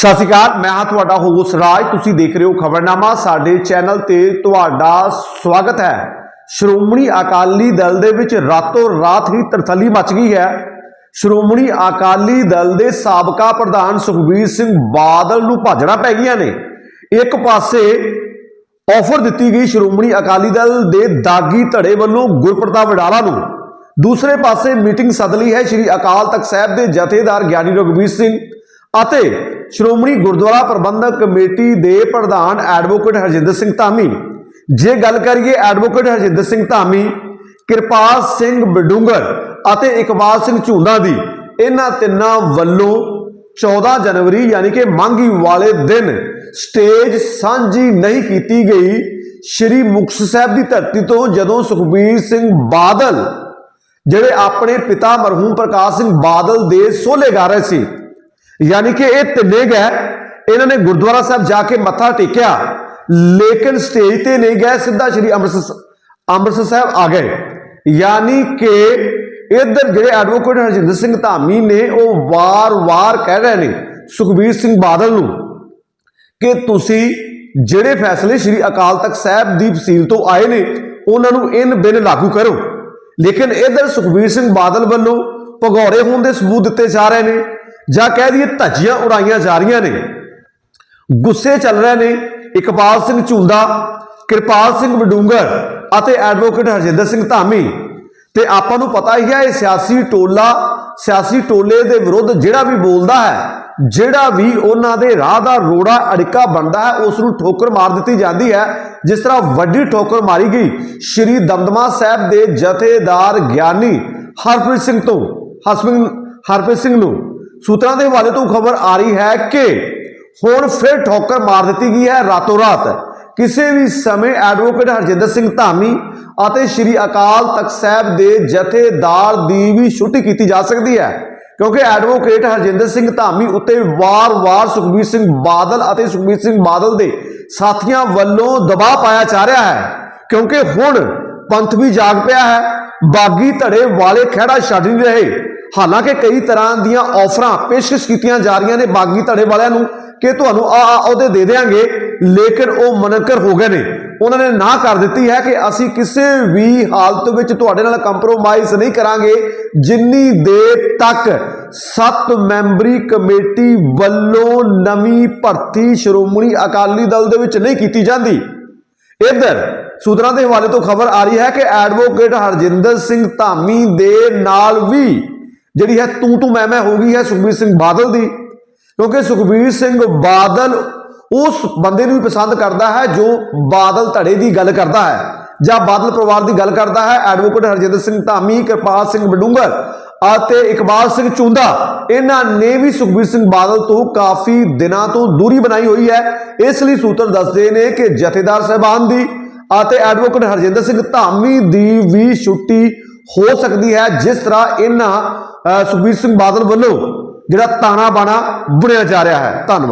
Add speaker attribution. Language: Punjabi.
Speaker 1: ਸਤਿ ਸ਼੍ਰੀ ਅਕਾਲ, ਮੈਂ ਹਾਂ ਤੁਹਾਡਾ ਹੋਸਟ ਰਾਜ। ਤੁਸੀਂ ਦੇਖ ਰਹੇ ਹੋ ਖਬਰਨਾਮਾ। ਸਾਡੇ ਚੈਨਲ ਤੇ ਤੁਹਾਡਾ ਸਵਾਗਤ ਹੈ। ਸ਼੍ਰੋਮਣੀ ਅਕਾਲੀ ਦਲ ਦੇ ਵਿੱਚ ਰਾਤੋਂ ਰਾਤ ਹੀ ਤਰਥੱਲੀ ਮਚ ਗਈ ਹੈ। ਸ਼੍ਰੋਮਣੀ ਅਕਾਲੀ ਦਲ ਦੇ ਸਾਬਕਾ ਪ੍ਰਧਾਨ ਸੁਖਬੀਰ ਸਿੰਘ ਬਾਦਲ ਨੂੰ ਭਾਜਣਾ ਪੈ ਗਈਆਂ ਨੇ। ਇੱਕ ਪਾਸੇ ਆਫਰ ਦਿੱਤੀ ਗਈ ਸ਼੍ਰੋਮਣੀ ਅਕਾਲੀ ਦਲ ਦੇ ਦਾਗੀ ਧੜੇ ਵੱਲੋਂ ਗੁਰਪ੍ਰਤਾਪ ਵਡਾਲਾ ਨੂੰ। ਦੂਸਰੇ ਪਾਸੇ ਮੀਟਿੰਗ ਸੱਦ ਲਈ ਹੈ ਸ੍ਰੀ ਅਕਾਲ ਤਖਤ ਸਾਹਿਬ ਦੇ ਜਥੇਦਾਰ ਗਿਆਨੀ ਰਘਬੀਰ ਸਿੰਘ। ਅਤੇ ਸ਼੍ਰੋਮਣੀ ਗੁਰਦੁਆਰਾ ਪ੍ਰਬੰਧਕ ਕਮੇਟੀ ਦੇ ਪ੍ਰਧਾਨ ਐਡਵੋਕੇਟ ਹਰਜਿੰਦਰ ਸਿੰਘ ਧਾਮੀ। ਜੇ ਗੱਲ ਕਰੀਏ ਐਡਵੋਕੇਟ ਹਰਜਿੰਦਰ ਸਿੰਘ ਧਾਮੀ, ਕਿਰਪਾਲ ਸਿੰਘ ਬਡੂੰਗਰ ਅਤੇ ਇਕਬਾਲ ਸਿੰਘ ਝੂੰਦਾ ਦੀ, ਇਹਨਾਂ ਤਿੰਨਾਂ ਵੱਲੋਂ 14 ਜਨਵਰੀ ਯਾਨੀ ਕਿ ਮੰਗੀ ਵਾਲੇ ਦਿਨ ਸਟੇਜ ਸਾਂਝੀ ਨਹੀਂ ਕੀਤੀ ਗਈ। ਸ਼੍ਰੀ ਮੁਕਤਸਰ ਸਾਹਿਬ ਦੀ ਧਰਤੀ ਤੋਂ ਜਦੋਂ ਸੁਖਬੀਰ ਸਿੰਘ ਬਾਦਲ, ਜਿਹੜੇ ਆਪਣੇ ਪਿਤਾ ਮਰਹੂਮ ਪ੍ਰਕਾਸ਼ ਸਿੰਘ ਬਾਦਲ ਦੇ ਸੋਲੇ ਗਾ ਰਹੇ ਸੀ ਯਾਨੀ ਕਿ ਇਹ ਤਿੰਨੇ ਗਏ, ਇਹਨਾਂ ਨੇ ਗੁਰਦੁਆਰਾ ਸਾਹਿਬ ਜਾ ਕੇ ਮੱਥਾ ਟੇਕਿਆ, ਲੇਕਿਨ ਸਟੇਜ ਤੇ ਨਹੀਂ ਗਏ, ਸਿੱਧਾ ਸ਼੍ਰੀ ਅੰਮ੍ਰਿਤਸਰ ਅੰਮ੍ਰਿਤਸਰ ਸਾਹਿਬ ਆ ਗਏ। ਯਾਨੀ ਕਿ ਇਧਰ ਜਿਹੜੇ ਐਡਵੋਕੇਟ ਹਰਜਿੰਦਰ ਸਿੰਘ ਧਾਮੀ ਨੇ, ਉਹ ਵਾਰ-ਵਾਰ ਕਹਿ ਰਹੇ ਨੇ ਸੁਖਬੀਰ ਸਿੰਘ ਬਾਦਲ ਨੂੰ ਕਿ ਤੁਸੀਂ ਜਿਹੜੇ ਫੈਸਲੇ ਸ੍ਰੀ ਅਕਾਲ ਤਖਤ ਸਾਹਿਬ ਦੀ ਫਸੀਲ ਤੋਂ ਆਏ ਨੇ, ਉਹਨਾਂ ਨੂੰ ਇਨ ਬਿਨ ਲਾਗੂ ਕਰੋ। ਲੇਕਿਨ ਇਧਰ ਸੁਖਬੀਰ ਸਿੰਘ ਬਾਦਲ ਵੱਲੋਂ ਭਗੌੜੇ ਹੋਣ ਦੇ ਸਬੂਤ ਦਿੱਤੇ ਜਾ ਰਹੇ ਨੇ। ਜਾਂ ਕਹਿ ਦਈਏ ਧੱਜੀਆਂ ਉਡਾਈਆਂ ਜਾ ਰਹੀਆਂ ਨੇ। ਗੁੱਸੇ ਚੱਲ ਰਹੇ ਨੇ ਇਕਬਾਲ ਸਿੰਘ ਝੁੰਦਾ ਕਿਰਪਾਲ ਸਿੰਘ ਵਡੂੰਗਰ ਅਤੇ ਐਡਵੋਕੇਟ ਹਰਜਿੰਦਰ ਸਿੰਘ ਧਾਮੀ। ਤੇ ਆਪਾਂ ਨੂੰ ਪਤਾ ਹੀ ਹੈ ਇਹ ਸਿਆਸੀ ਟੋਲਾ, ਸਿਆਸੀ ਟੋਲੇ ਦੇ ਵਿਰੁੱਧ ਜਿਹੜਾ ਵੀ ਬੋਲਦਾ ਹੈ, ਜਿਹੜਾ ਵੀ ਉਹਨਾਂ ਦੇ ਰਾਹ ਦਾ ਰੋੜਾ ਅੜਿੱਕਾ ਬਣਦਾ ਹੈ, ਉਸ ਨੂੰ ਠੋਕਰ ਮਾਰ ਦਿੱਤੀ ਜਾਂਦੀ ਹੈ। ਜਿਸ ਤਰ੍ਹਾਂ ਵੱਡੀ ਠੋਕਰ ਮਾਰੀ ਗਈ ਸ਼੍ਰੀ ਦਮਦਮਾ ਸਾਹਿਬ ਦੇ ਜਥੇਦਾਰ ਗਿਆਨੀ ਹਰਪ੍ਰੀਤ ਸਿੰਘ ਤੋਂ ਹਸਬਿੰਗ ਹਰਪ੍ਰੀਤ ਸਿੰਘ ਨੂੰ। ਸੂਤਰਾਂ ਦੇ ਹਵਾਲੇ ਤੋਂ ਖਬਰ ਆ ਰਹੀ ਹੈ ਕਿ ਹੁਣ ਫਿਰ ਠੋਕਰ ਮਾਰ ਦਿੱਤੀ ਗਈ ਹੈ ਰਾਤੋਂ ਰਾਤ। ਕਿਸੇ ਵੀ ਸਮੇਂ ਐਡਵੋਕੇਟ ਹਰਜਿੰਦਰ ਸਿੰਘ ਧਾਮੀ ਅਤੇ ਸ਼੍ਰੀ ਅਕਾਲ ਤਖਤ ਸਾਹਿਬ ਦੇ ਜਥੇਦਾਰ ਦੀ ਵੀ ਛੁੱਟੀ ਕੀਤੀ ਜਾ ਸਕਦੀ ਹੈ, ਕਿਉਂਕਿ ਐਡਵੋਕੇਟ ਹਰਜਿੰਦਰ ਸਿੰਘ ਧਾਮੀ ਉੱਤੇ ਵਾਰ-ਵਾਰ ਸੁਖਬੀਰ ਸਿੰਘ ਬਾਦਲ ਅਤੇ ਸੁਖਬੀਰ ਸਿੰਘ ਬਾਦਲ ਦੇ ਸਾਥੀਆਂ ਵੱਲੋਂ ਦਬਾਅ ਪਾਇਆ ਜਾ ਰਿਹਾ ਹੈ, ਕਿਉਂਕਿ ਹੁਣ ਪੰਥ ਵੀ ਜਾਗ ਪਿਆ ਹੈ, ਬਾਗੀ ਧੜੇ ਵਾਲੇ ਖਹਿੜਾ ਛੱਡ ਨਹੀਂ ਰਹੇ। ਹਾਲਾਂਕਿ ਕਈ ਤਰ੍ਹਾਂ ਦੀਆਂ ਆਫਰਾਂ ਪੇਸ਼ਕਸ਼ ਕੀਤੀਆਂ ਜਾ ਰਹੀਆਂ ਨੇ ਬਾਗੀ ਧੜੇ ਵਾਲਿਆਂ ਨੂੰ ਕਿ ਤੁਹਾਨੂੰ ਆ ਆ ਉਹਦੇ ਦੇ ਦੇਵਾਂਗੇ ਲੇਕਿਨ ਉਹ ਮਨਕਰ ਹੋ ਗਏ ਨੇ। ਉਹਨਾਂ ਨੇ ਨਾ ਕਰ ਦਿੱਤੀ ਹੈ ਕਿ ਅਸੀਂ ਕਿਸੇ ਵੀ ਹਾਲਤ ਵਿੱਚ ਤੁਹਾਡੇ ਨਾਲ ਕੰਪਰੋਮਾਈਜ਼ ਨਹੀਂ ਕਰਾਂਗੇ, ਜਿੰਨੀ ਦੇਰ ਤੱਕ ਸੱਤ ਮੈਂਬਰੀ ਕਮੇਟੀ ਵੱਲੋਂ ਨਵੀਂ ਭਰਤੀ ਸ਼੍ਰੋਮਣੀ ਅਕਾਲੀ ਦਲ ਦੇ ਵਿੱਚ ਨਹੀਂ ਕੀਤੀ ਜਾਂਦੀ। ਇੱਧਰ, ਸੂਤਰਾਂ ਦੇ ਹਵਾਲੇ ਤੋਂ ਖਬਰ ਆ ਰਹੀ ਹੈ ਕਿ ਐਡਵੋਕੇਟ ਹਰਜਿੰਦਰ ਸਿੰਘ ਧਾਮੀ ਦੇ ਨਾਲ ਵੀ ਜਿਹੜੀ ਹੈ ਤੂੰ ਤੂੰ ਮੈਂ ਮੈਂ ਹੋ ਗਈ ਹੈ ਸੁਖਬੀਰ ਸਿੰਘ ਬਾਦਲ ਦੀ। ਕਿਉਂਕਿ ਸੁਖਬੀਰ ਸਿੰਘ ਬਾਦਲ ਉਸ ਬੰਦੇ ਨੂੰ ਵੀ ਪਸੰਦ ਕਰਦਾ ਹੈ ਜੋ ਬਾਦਲ ਧੜੇ ਦੀ ਗੱਲ ਕਰਦਾ ਹੈ ਜਾਂ ਬਾਦਲ ਪਰਿਵਾਰ ਦੀ ਗੱਲ ਕਰਦਾ ਹੈ। ਐਡਵੋਕੇਟ ਹਰਜਿੰਦਰ ਸਿੰਘ ਧਾਮੀ, ਕਿਰਪਾਲ ਸਿੰਘ ਬਡੂੰਗਰ ਅਤੇ ਇਕਬਾਲ ਸਿੰਘ ਚੁੰਦਾ, ਇਹਨਾਂ ਨੇ ਵੀ ਸੁਖਬੀਰ ਸਿੰਘ ਬਾਦਲ ਤੋਂ ਕਾਫੀ ਦਿਨਾਂ ਤੋਂ ਦੂਰੀ ਬਣਾਈ ਹੋਈ ਹੈ। ਇਸ ਲਈ ਸੂਤਰ ਦੱਸਦੇ ਨੇ ਕਿ ਜਥੇਦਾਰ ਸਾਹਿਬਾਨ ਦੀ ਅਤੇ ਐਡਵੋਕੇਟ ਹਰਜਿੰਦਰ ਸਿੰਘ ਧਾਮੀ ਦੀ ਵੀ ਛੁੱਟੀ ਹੋ ਸਕਦੀ ਹੈ ਜਿਸ ਤਰ੍ਹਾਂ ਇਹਨਾਂ ਅਹ, ਸੁਖਬੀਰ ਸਿੰਘ ਬਾਦਲ ਵੱਲੋਂ ਜਿਹੜਾ ਤਾਣਾ ਬਾਣਾ ਬੁਣਿਆ ਜਾ ਰਿਹਾ ਹੈ। ਧੰਨਵਾਦ।